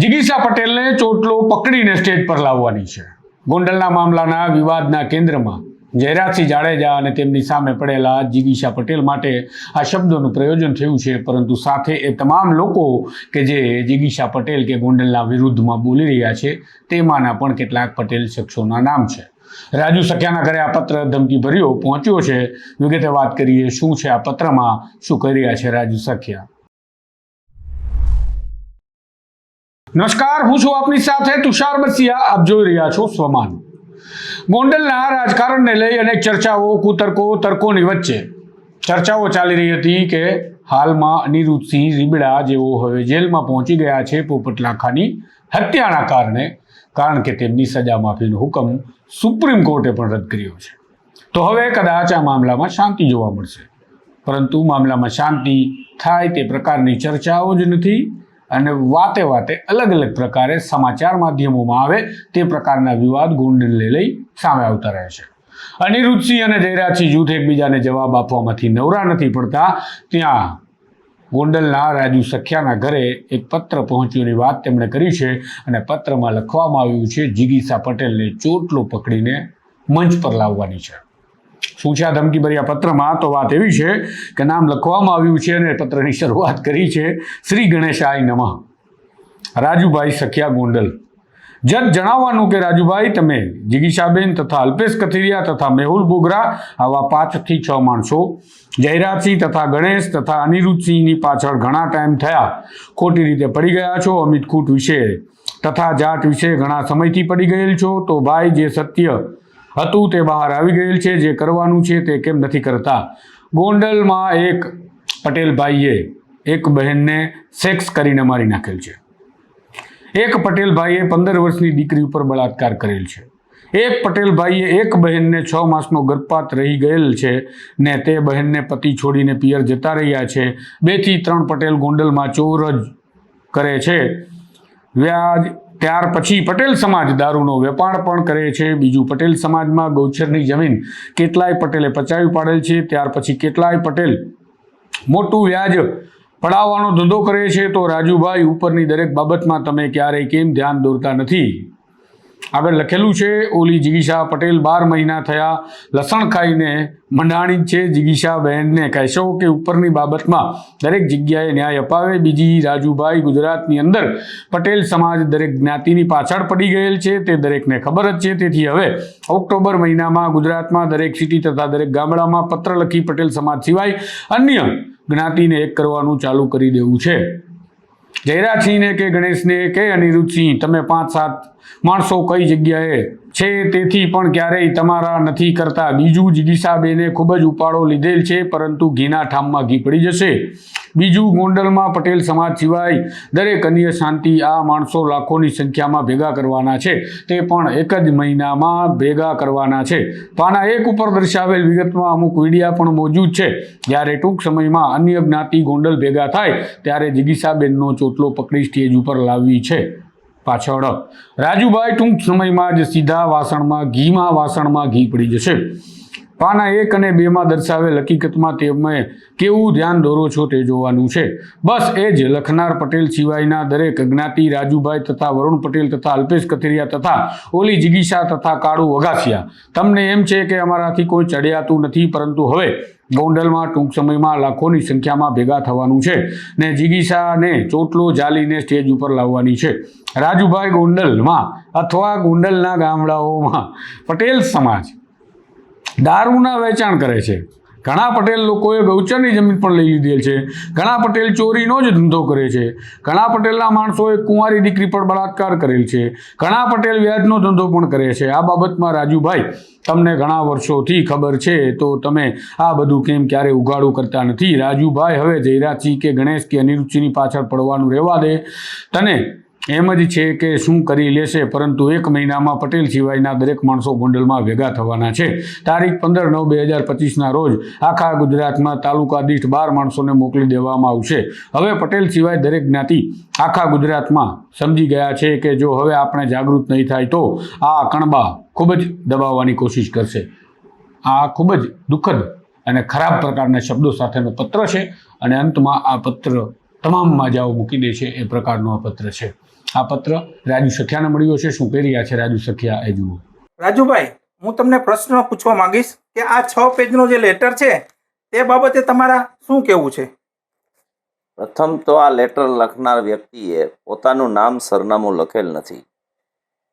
જિગીશા પટેલને ચોટલો પકડીને સ્ટેજ પર લાવવાની છે. ગોંડલના મામલાના વિવાદના કેન્દ્રમાં જયરાજસિંહ જાડેજા અને તેમની સામે પડેલા જિગીશા પટેલ માટે આ શબ્દોનું પ્રયોજન થયું છે, પરંતુ સાથે એ તમામ લોકો કે જે જિગીશા પટેલ કે ગોંડલના વિરુદ્ધમાં બોલી રહ્યા છે, તેમાંના પણ કેટલાક પટેલ શખ્સોના નામ છે. રાજુ સખ્યાના ઘરે આ પત્ર ધમકી ભર્યો પહોંચ્યો છે. વિગતે વાત કરીએ શું છે આ પત્રમાં, શું કરી રહ્યા છે રાજુ સખ્યા? નમસ્કાર, હું છું આપની સાથે તુષાર બસિયા. આપ જોઈ રહ્યા છો સ્વમાન. ગોંડલના રાજકારણને લઈ અનેક ચર્ચાઓ, કુતર્કો, તર્કોની વચ્ચે. ચર્ચાઓ ચાલી રહી હતી કે હાલમાં અનિરુદ્ધસિંહ રીબડા જેઓ હવે જેલમાં પહોંચી ગયા છે પોપટલા ખાની હત્યાના કારણે, કારણ કે તેમની સજા માફીનો હુકમ સુપ્રીમ કોર્ટે પણ રદ કર્યો છે. તો હવે કદાચ આ મામલામાં શાંતિ જોવા મળશે. પરંતુ મામલામાં શાંતિ થાય તે પ્રકારની ચર્ચાઓ જ નથી અને વાતે વાતે અલગ અલગ પ્રકારે સમાચાર માધ્યમોમાં આવે તે પ્રકારના વિવાદ ગોંડલને લઈ સામે આવતા રહે છે. અનિરુદ્ધસિંહ અને જયરાજસિંહ જૂથ એકબીજાને જવાબ આપવામાંથી નવરા નથી પડતા. ત્યાં ગોંડલના રાજુ સખ્યાના ઘરે એક પત્ર પહોંચ્યોની વાત તેમણે કરી છે અને પત્રમાં લખવામાં આવ્યું છે, જિગીસા પટેલને ચોટલો પકડીને મંચ પર લાવવાની છે. શું છે આ ધમકીભર્યા પત્રમાં? તો વાત એવી છે કે નામ લખવામાં આવ્યું છે અને પત્રની શરૂઆત કરી છે શ્રી ગણેશાય નમઃ. રાજુભાઈ સખિયા ગોંડલ. જજ જણાવવાનું કે રાજુભાઈ, તમે જિગીશાબેન તથા અલ્પેશ કથિરિયા તથા મેહુલ બોગરા આવા પાંચથી છ માણસો, જયરાજસિંહ તથા ગણેશ તથા અનિરુદ્ધસિંહની પાછળ ઘણા ટાઈમ થયા. ખોટી રીતે પડી ગયા છો અમિત ખૂટ વિશે તથા જાટ વિશે ઘણા સમયથી પડી ગયેલ છો. તો ભાઈ, જે સત્ય હતું તે બહાર આવી ગયેલ છે, જે કરવાનું છે તે કેમ નથી કરતા? ગોંડલમાં એક પટેલભાઈએ એક બહેનને સેક્સ કરીને મારી નાખેલ છે. એક પટેલભાઈએ પંદર વર્ષની દીકરી ઉપર બળાત્કાર કરેલ છે. એક પટેલભાઈએ એક બહેનને છ માસનો ગર્ભપાત રહી ગયેલ છે ને તે બહેનને પતિ છોડીને પિયર જતા રહ્યા છે. બેથી ત્રણ પટેલ ગોંડલમાં ચોર જ કરે છે. વ્યાજ ત્યાર પછી પટેલ સમાજ દારૂનો વેપાર પણ કરે છે. બીજું પટેલ સમાજમાં ગૌચરની જમીન કેટલાય પટેલે પચાવી પાડેલ છે. ત્યાર પછી કેટલાય પટેલ મોટું વ્યાજ પડાવવાનો ધંધો કરે છે. તો રાજુભાઈ ઉપરની દરેક બાબતમાં તમે ક્યારેય કેમ ધ્યાન દોરતા નથી? આગળ લખેલું છે, ઓલી જિગીશા પટેલ બાર મહિના થયા, લસણ ખાઈને મંડાણી છે જિગીશા બહેનને કહેશો કે ઉપરની બાબતમાં દરેક જગ્યાએ ન્યાય અપાવે. બીજી રાજુભાઈ ગુજરાતની અંદર પટેલ સમાજ દરેક જ્ઞાતિની પાછળ પડી ગયેલ છે, તે દરેકને ખબર જ છે. તેથી હવે ઓક્ટોબર મહિનામાં ગુજરાતમાં દરેક સિટી તથા દરેક ગામડામાં પત્ર લખી પટેલ સમાજ સિવાય અન્ય જ્ઞાતિને એક કરવાનું ચાલુ કરી દેવું છે. જયરાજસિંહને કે ગણેશને કે અનિરુદ્ધસિંહ, તમે પાંચ સાત માણસો કઈ જગ્યાએ છે તેથી પણ ક્યારેય તમારા નથી કરતા. બીજું જિગીશાબેને ખૂબ જ ઉપાડો લીધેલ છે, પરંતુ ઘીના ઠામમાં ઘી પડી જશે. બીજું ગોંડલમાં પટેલ સમાજ સિવાય દરેક અન્ય શાંતિ આ માણસો લાખોની સંખ્યામાં ભેગા કરવાના છે. તે પણ એક જ મહિનામાં ભેગા કરવાના છે. પાના એક ઉપર દર્શાવેલ વિગતમાં અમુક વિડીયા પણ મોજૂદ છે. જ્યારે ટૂંક સમયમાં અન્ય જ્ઞાતિ ગોંડલ ભેગા થાય, ત્યારે જિગીસાબેનનો ચોટલો પકડી સ્ટેજ ઉપર લાવવી છે. પાછળ, રાજુભાઈ ટૂંક સમયમાં જ સીધા વાસણમાં, ઘીમાં વાસણમાં ઘી પડી જશે. પાના એક અને બેમાં દર્શાવેલ હકીકતમાં તમે કેવું ધ્યાન દોરો છો તે જોવાનું છે. બસ એ જ, લખનાર પટેલ સિવાયના દરેક અજ્ઞાતિ રાજુભાઈ તથા વરુણ પટેલ તથા અલ્પેશ કથિરિયા તથા ઓલી જિગીશા તથા કાળુ વગાસિયા તમને એમ છે કે અમારાથી કોઈ ચડિયાતું નથી, પરંતુ હવે ગોંડલમાં ટૂંક સમયમાં લાખોની સંખ્યામાં ભેગા થવાનું છે ને જિગીશાને ચોટલો જાલીને સ્ટેજ ઉપર લાવવાની છે. રાજુભાઈ ગોંડલમાં અથવા ગોંડલના ગામડાઓમાં પટેલ સમાજ દારૂના વેચાણ કરે છે. ઘણા પટેલ લોકોએ ગૌચરની જમીન પણ લઈ લીધેલ છે. ઘણા પટેલ ચોરીનો જ ધંધો કરે છે. ઘણા પટેલના માણસોએ કુંવારી દીકરી પર બળાત્કાર કરેલ છે. ઘણા પટેલ વ્યાજનો ધંધો પણ કરે છે. આ બાબતમાં રાજુભાઈ, તમને ઘણા વર્ષોથી ખબર છે, તો તમે આ બધું કેમ ક્યારે ઉગાડું કરતા નથી? રાજુભાઈ, હવે જયરાજસિંહ કે ગણેશ કે અનિરુચિની પાછળ પડવાનું રહેવા દે. તને એમ જ છે કે શું કરી લેશે, પરંતુ એક મહિનામાં પટેલ સિવાયના દરેક માણસો ગોંડલમાં ભેગા થવાના છે. તારીખ પંદર નવ બે હજાર પચીસના રોજ આખા ગુજરાતમાં તાલુકા દીઠ બાર માણસોને મોકલી દેવામાં આવશે. હવે પટેલ સિવાય દરેક જ્ઞાતિ આખા ગુજરાતમાં સમજી ગયા છે કે જો હવે આપણે જાગૃત નહીં થાય તો આ કણબા ખૂબ જ દબાવવાની કોશિશ કરશે. આ ખૂબ જ દુઃખદ અને ખરાબ પ્રકારના શબ્દો સાથેનો પત્ર છે અને અંતમાં આ પત્ર તમામ માજાઓ મૂકી દે છે. એ પ્રકારનો આ પત્ર છે. આ પત્ર રાજુ સખિયાને મળ્યો છે. શું કહી રહ્યા છે રાજુ સખિયા એ જુઓ. રાજુભાઈ હું તમને પ્રશ્ન પૂછવા માંગીશ કે આ છ પેજનો જે લેટર છે તે બાબતે તમારા શું કહેવું છે? પ્રથમ તો આ લેટર લખનાર વ્યક્તિએ પોતાનું નામ સરનામું લખેલ નથી.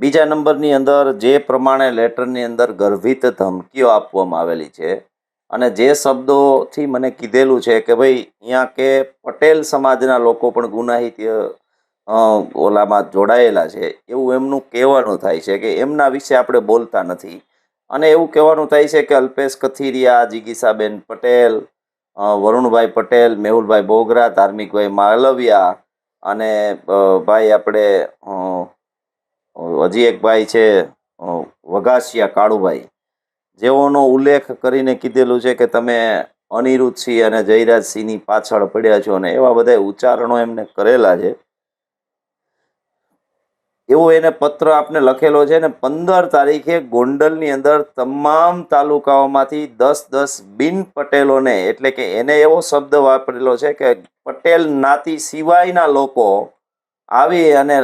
બીજા નંબરની અંદર જે પ્રમાણે લેટરની અંદર ગર્ભિત ધમકીઓ આપવામાં આવેલી છે અને જે શબ્દોથી મને કીધેલું છે કે ભાઈ અહીંયા કે પટેલ સમાજના લોકો પણ ગુનાહિત ઓલામાં જોડાયેલા છે. એવું એમનું કહેવાનું થાય છે કે એમના વિશે આપણે બોલતા નથી. અને એવું કહેવાનું થાય છે કે અલ્પેશ કથિરિયા, જીગીસાબેન પટેલ વરુણભાઈ પટેલ, મેહુલભાઈ બોગરા, ધાર્મિકભાઈ માલવિયા અને ભાઈ આપણે હજી એક ભાઈ છે વઘાસિયા કાળુભાઈ. જેઓનો ઉલ્લેખ કરીને કીધેલું છે કે તમે અનિરુદ્ધસિંહ અને જયરાજસિંહની પાછળ પડ્યા છો અને એવા બધા ઉચ્ચારણો એમને કરેલા છે. એવો એને પત્ર આપને લખેલો છે ને પંદર તારીખે ગોંડલની અંદર તમામ તાલુકાઓમાંથી દસ દસ બિન પટેલોને, એટલે કે એને એવો શબ્દ વાપરેલો છે કે પટેલ નાતી સિવાયના લોકો આવી અને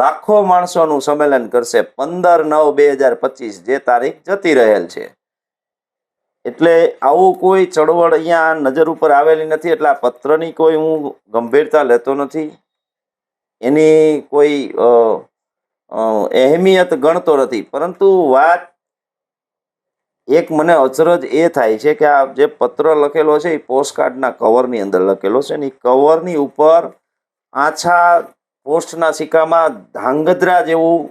લાખો માણસોનું સંમેલન કરશે પંદર નવ બે હજાર પચીસ, જે તારીખ જતી રહેલ છે. એટલે આવું કોઈ ચળવળ અહીંયા નજર ઉપર આવેલી નથી, એટલે આ પત્રની કોઈ હું ગંભીરતા લેતો નથી. એની કોઈ અહેમિયત ગણતો નથી. પરંતુ વાત એક મને અચરજ એ થાય છે કે આ જે પત્ર લખેલો છે, એ પોસ્ટકાર્ડના કવરની અંદર લખેલો છે ને એ કવરની ઉપર આછા પોસ્ટના સિક્કામાં ધાંગધ્રા જેવું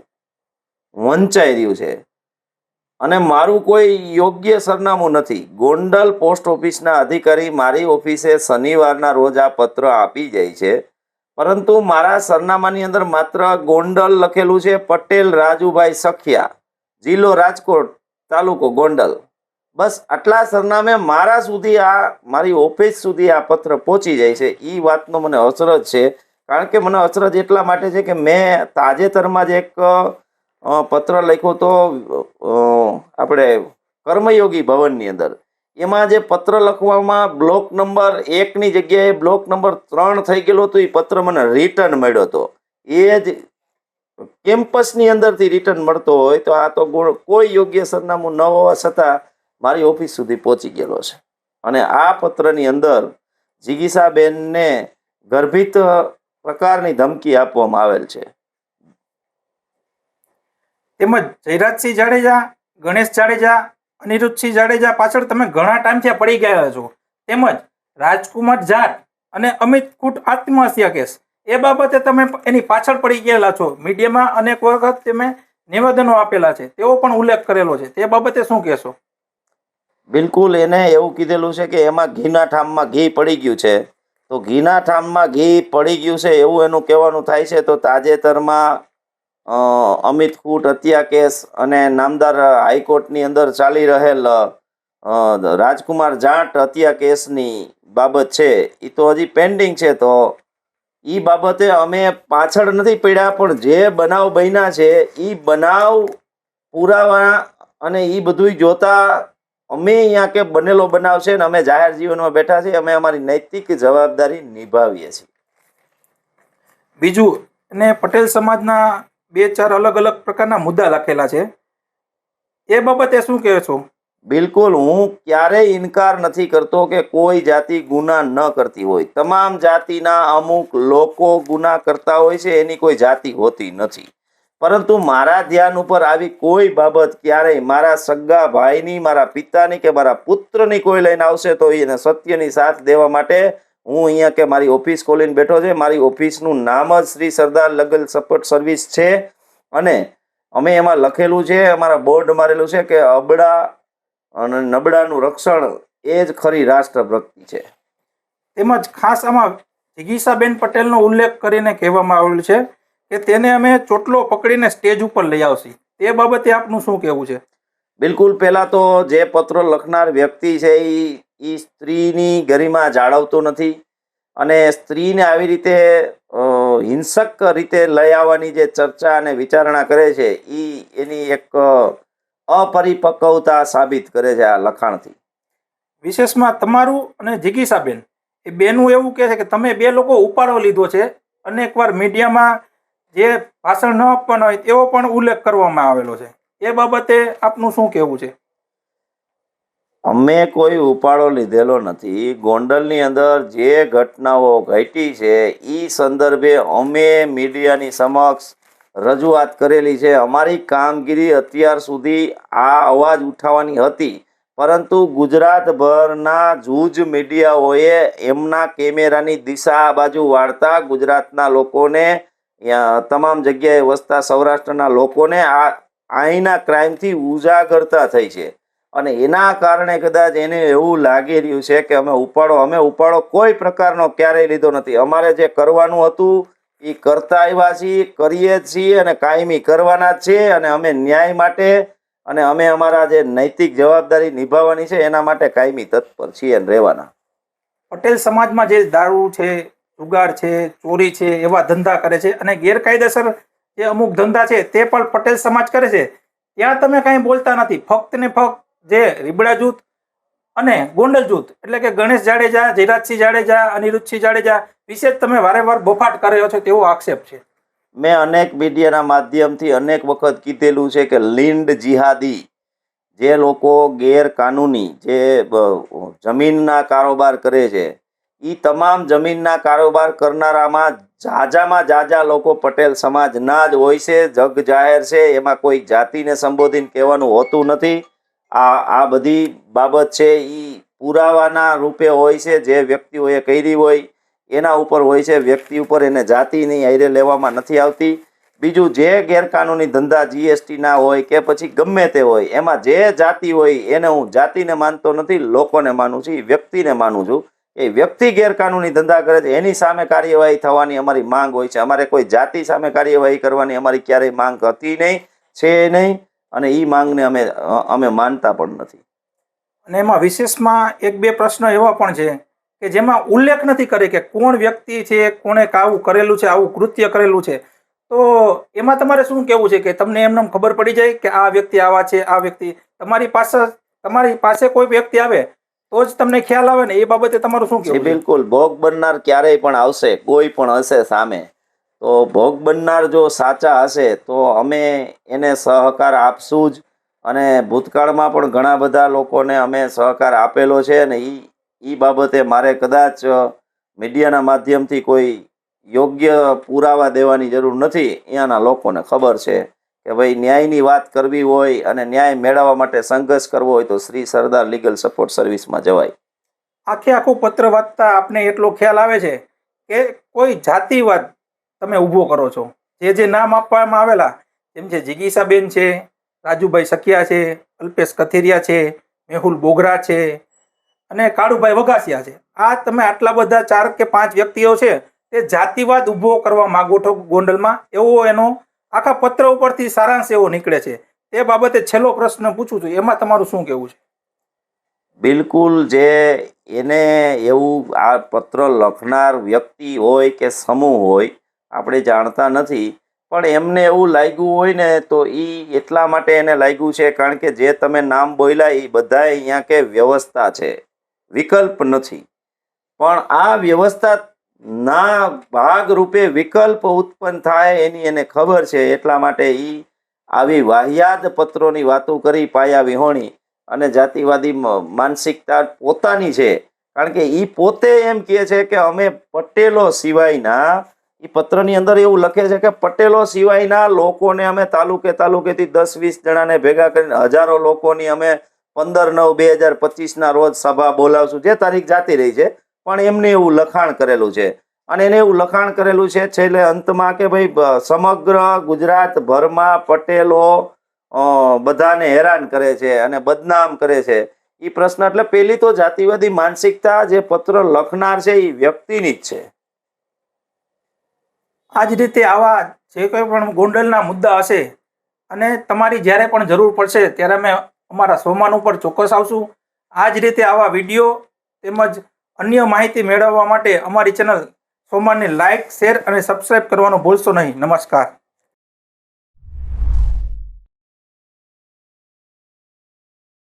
વંચાઈ રહ્યું છે. અને મારું કોઈ યોગ્ય સરનામું નથી. ગોંડલ પોસ્ટ ઓફિસના અધિકારી મારી ઓફિસે શનિવારના રોજ આ પત્ર આપી જાય છે. પરંતુ મારા સરનામાની અંદર માત્ર ગોંડલ લખેલું છે, પટેલ રાજુભાઈ સખિયા, જિલ્લો રાજકોટ, તાલુકો ગોંડલ. બસ આટલા સરનામે મારા સુધી આ, મારી ઓફિસ સુધી આ પત્ર પહોંચી જાય છે. એ વાતનો મને અસરજ છે. કારણ કે મને અસરજ એટલા માટે છે કે મેં તાજેતરમાં જ એક પત્ર લખ્યો તો આપણે કર્મયોગી ભવનની અંદર. એમાં જે પત્ર લખવામાં બ્લોક નંબર એકની જગ્યાએ બ્લોક નંબર ત્રણ થઈ ગયેલો હતો એ પત્ર મને રિટર્ન મળ્યો હતો. એ જ કેમ્પસની અંદરથી રિટર્ન મળતો હોય તો આ તો કોઈ યોગ્ય સરનામું ન હોવા છતાં મારી ઓફિસ સુધી પહોંચી ગયેલો છે. અને આ પત્રની અંદર જીગીસાબેનને ગર્ભિત પ્રકારની ધમકી આપવામાં આવેલ છે. તેમજ જયરાજસિંહ જાડેજા, ગણેશ જાડેજા અનિરુદ્ધસિંહ જાડેજા પાછળ તમે ઘણા ટાઈમથી પડી ગયા છો. તેમજ રાજકુમાર જાટ અને અમિત કુટ આત્મહત્યા કેસ. એ બાબતે તમે એની પાછળ પડી ગયેલા છો. મીડિયામાં અનેક વખત તમે નિવેદનો આપેલા છે. તેવો પણ ઉલ્લેખ કરેલો છે. તે બાબતે શું કહેશો? બિલકુલ એને એવું કીધેલું છે કે એમાં ઘીના ઠામમાં ઘી પડી ગયું છે. તો ઘીના ઠામમાં ઘી પડી ગયું છે એવું એનું કહેવાનું થાય છે. તો તાજેતરમાં અમિત કૂટ હત્યા કેસ અને નામદાર હાઈકોર્ટની અંદર ચાલી રહેલ રાજકુમાર જાટ હત્યા કેસની બાબત છે. એ તો હજી પેન્ડિંગ છે તો એ બાબતે અમે પાછળ નથી પડ્યા, પણ જે બનાવ બન્યા છે એ બનાવ પુરાવા અને એ બધુંય જોતા અમે અહીંયા કે બનેલો બનાવ છે ને અમે જાહેર જીવનમાં બેઠા છીએ, અમે અમારી નૈતિક જવાબદારી નિભાવીએ છીએ. બીજું અને પટેલ સમાજના બે ચાર અલગ અલગ પ્રકારના મુદ્દા લખેલા છે. એ બાબતે શું કહે છો? બિલકુલ, હું ક્યારેય ઇનકાર નથી કરતો કે કોઈ જાતિ ગુના ન કરતી હોય. તમામ જાતિના અમુક લોકો ગુના કરતા હોય છે, એની કોઈ જાતિ હોતી નથી. પરંતુ મારા ધ્યાન ઉપર આવી કોઈ બાબત ક્યારેય મારા સગા ભાઈની, મારા પિતાની કે મારા પુત્રની કોઈ લઈને આવશે તો એને સત્યની સાથ દેવા માટે હું અહીંયા કે મારી ઓફિસ ખોલીને બેઠો છે મારી ઓફિસનું નામ જ Shri Sardar legal support service છે. અને અમે એમાં લખેલું છે અમારા બોર્ડ મારેલું છે કે અબડા અને નબળાનું રક્ષણ એ જ ખરી રાષ્ટ્રભક્તિ છે. તેમજ ખાસ આમાં જિગીસાબેન પટેલનો ઉલ્લેખ કરીને કહેવામાં આવેલું છે કે તેને અમે ચોટલો પકડીને સ્ટેજ ઉપર લઈ આવશી. તે બાબતે આપનું શું કહેવું છે? બિલકુલ પહેલાં તો જે પત્ર લખનાર વ્યક્તિ છે એ એ સ્ત્રીની ગરિમા જાળવતો નથી અને સ્ત્રીને આવી રીતે હિંસક રીતે લઈ આવવાની જે ચર્ચા અને વિચારણા કરે છે એ એની એક અપરિપક્વતા સાબિત કરે છે આ લખાણથી. વિશેષમાં તમારું અને જિગીસાબેન, એ બેનું એવું કહે છે કે તમે બે લોકો ઉપાડો લીધો છે અનેકવાર મીડિયામાં જે ભાષણ ન આપવાના હોય એવો પણ ઉલ્લેખ કરવામાં આવેલો છે. એ બાબતે આપનું શું કહેવું છે? અમે કોઈ ઉપાડો લીધેલો નથી. ગોંડલની અંદર જે ઘટનાઓ ઘટી છે એ સંદર્ભે અમે મીડિયાની સમક્ષ રજૂઆત કરેલી છે. અમારી કામગીરી અત્યાર સુધી આ અવાજ ઉઠાવવાની હતી, પરંતુ ગુજરાતભરના જૂજ મીડિયાઓએ એમના કેમેરાની દિશા આ બાજુ વાળતા ગુજરાતના લોકોને તમામ જગ્યાએ વસતા સૌરાષ્ટ્રના લોકોને આ અહીંના ક્રાઇમથી ઉજાગરતા થઈ છે. અને એના કારણે કદાચ એને એવું લાગી રહ્યું છે કે અમે ઉપાડો અમે ઉપાડો, કોઈ પ્રકારનો ક્યારેય લીધો નથી. અમારે જે કરવાનું હતું એ કરતા આવ્યા છીએ, કરીએ છીએ અને કાયમી કરવાના છે અને અમે ન્યાય માટે અને અમે અમારા જે નૈતિક જવાબદારી નિભાવવાની છે, એના માટે કાયમી તત્પર છીએ અને રહેવાના. પટેલ સમાજમાં જે દારૂ છે, જુગાર છે, ચોરી છે, એવા ધંધા કરે છે અને ગેરકાયદેસર જે અમુક ધંધા છે, તે પણ પટેલ સમાજ કરે છે. ત્યાં તમે કાંઈ બોલતા નથી. ફક્ત ને ફક્ત જે રીબડા જૂથ અને ગોંડલ જૂથ, એટલે કે ગણેશ જાડેજા, જયરાજસિંહ જાડેજા, અનિરુદ્ધસિંહ જાડેજા વિશે તમે વારંવાર બોફાટ કર્યો છો તેવો આક્ષેપ છે. મેં અનેક મીડિયાના માધ્યમથી અનેક વખત કીધેલું છે કે લિંડ જિહાદી, જે લોકો ગેરકાનૂની, જે જમીનના કારોબાર કરે છે એ તમામ જમીનના કારોબાર કરનારામાં જાજામાં જાજા લોકો પટેલ સમાજના જ હોય છે, જગ જાહેર છે, એમાં કોઈ જાતિને સંબોધીને કહેવાનું હોતું નથી. આ આ બધી બાબત છે એ પુરાવાના રૂપે હોય છે, જે વ્યક્તિઓએ કરી હોય, એના ઉપર હોય છે. વ્યક્તિ ઉપર એને જાતિની હાઈરે લેવામાં નથી આવતી. બીજું જે ગેરકાનૂની ધંધા જીએસટીના હોય કે પછી ગમે તે હોય, એમાં જે જાતિ હોય એને હું જાતિને માનતો નથી, લોકોને માનું છું વ્યક્તિને માનું છું. એ વ્યક્તિ ગેરકાનૂની ધંધા કરે છે, એની સામે કાર્યવાહી થવાની અમારી માંગ હોય છે. અમારે કોઈ જાતિ સામે કાર્યવાહી કરવાની અમારી ક્યારેય માંગ હતી નહીં, છે નહીં. અને એ માંગને અમે અમે માનતા પણ નથી. અને એમાં વિશેષમાં એક બે પ્રશ્ન એવા પણ છે કે જેમાં ઉલ્લેખ નથી કરે કે કોણ વ્યક્તિ છે કોણે આવું કરેલું છે આવું કૃત્ય કરેલું છે. તો એમાં તમારે શું કહેવું છે કે તમને એમને ખબર પડી જાય કે આ વ્યક્તિ આવા છે આ વ્યક્તિ. તમારી પાસે તમારી પાસે કોઈ વ્યક્તિ આવે તો જ તમને ખ્યાલ આવે ને એ બાબતે તમારું શું કહેવું છે? બિલકુલ. ભોગ બનનાર ક્યારેય પણ આવશે કોઈ પણ હશે સામે. તો ભોગ બનનાર જો સાચા હશે, તો અમે એને સહકાર આપશું જ. અને ભૂતકાળમાં પણ ઘણા બધા લોકોને અમે સહકાર આપેલો છે અને એ એ બાબતે મારે કદાચ મીડિયાના માધ્યમથી કોઈ યોગ્ય પુરાવા દેવાની જરૂર નથી. અહીંયાના લોકોને ખબર છે કે ભાઈ, ન્યાયની વાત કરવી હોય અને ન્યાય મેળવવા માટે સંઘર્ષ કરવો હોય તો શ્રી સરદાર લીગલ સપોર્ટ સર્વિસમાં જવાય. આખે આખું પત્ર વાંચતા આપને એટલો ખ્યાલ આવે છે કે કોઈ જાતિવાદ તમે ઊભો કરો છો. જે જે નામ આપવામાં આવેલા, જેમ છે જિગીસાબેન છે, રાજુભાઈ સખિયા છે, અલ્પેશ કથિરિયા છે, મેહુલ બોગરા છે અને કાળુભાઈ વઘાસિયા છે. આ તમે આટલા બધા ચાર કે પાંચ વ્યક્તિઓ છે, તે જાતિવાદ ઊભો કરવા માંગો છો ગોંડલમાં. એવો એનો આખા પત્ર ઉપરથી સારાંશ એવો નીકળે છે. તે બાબતે છેલ્લો પ્રશ્ન પૂછું છું. એમાં તમારું શું કહેવું છે? બિલકુલ જે એને એવું આ પત્ર લખનાર વ્યક્તિ હોય કે સમૂહ હોય આપણે જાણતા નથી, પણ એમને એવું લાગ્યું હોય ને તો એ એટલા માટે એને લાગ્યું છે, કારણ કે જે તમે નામ બોલ્યા એ બધા અહીંયા કે વ્યવસ્થા છે. વિકલ્પ નથી. પણ આ વ્યવસ્થા ના ભાગરૂપે વિકલ્પ ઉત્પન્ન થાય એની એને ખબર છે, એટલા માટે એ આવી વાહિયાત પત્રોની વાતો કરી પાયા વિહોણી અને જાતિવાદી માનસિકતા પોતાની છે. કારણ કે એ પોતે એમ કહે છે કે અમે પટેલો સિવાયના એ પત્રની અંદર એવું લખે છે કે પટેલો સિવાયના લોકોને અમે તાલુકે તાલુકેથી દસ વીસ જણાને ભેગા કરીને હજારો લોકોની અમે પંદર નવ બે હજાર પચીસના રોજ સભા બોલાવશું. જે તારીખ જાતી રહી છે, પણ એમને એવું લખાણ કરેલું છે. અને એને એવું લખાણ કરેલું છે, છેલ્લે અંતમાં કે ભાઈ સમગ્ર સમગ્ર ગુજરાતભરમાં પટેલો બધાને હેરાન કરે છે અને બદનામ કરે છે. એ પ્રશ્ન એટલે પહેલી તો જાતિવાદી માનસિકતા, જે પત્ર લખનાર છે એ વ્યક્તિની જ છે. આ જ રીતે આવા જે કોઈ પણ ગોંડલના મુદ્દા હશે અને તમારી જ્યારે પણ જરૂર પડશે ત્યારે અમે અમારા સોમાન ઉપર ચોક્કસ આવશું. આ જ રીતે આવા વીડિયો તેમજ અન્ય માહિતી મેળવવા માટે અમારી ચેનલ સોમાનને લાઇક શેર અને સબસ્ક્રાઇબ કરવાનું ભૂલશો નહીં. નમસ્કાર.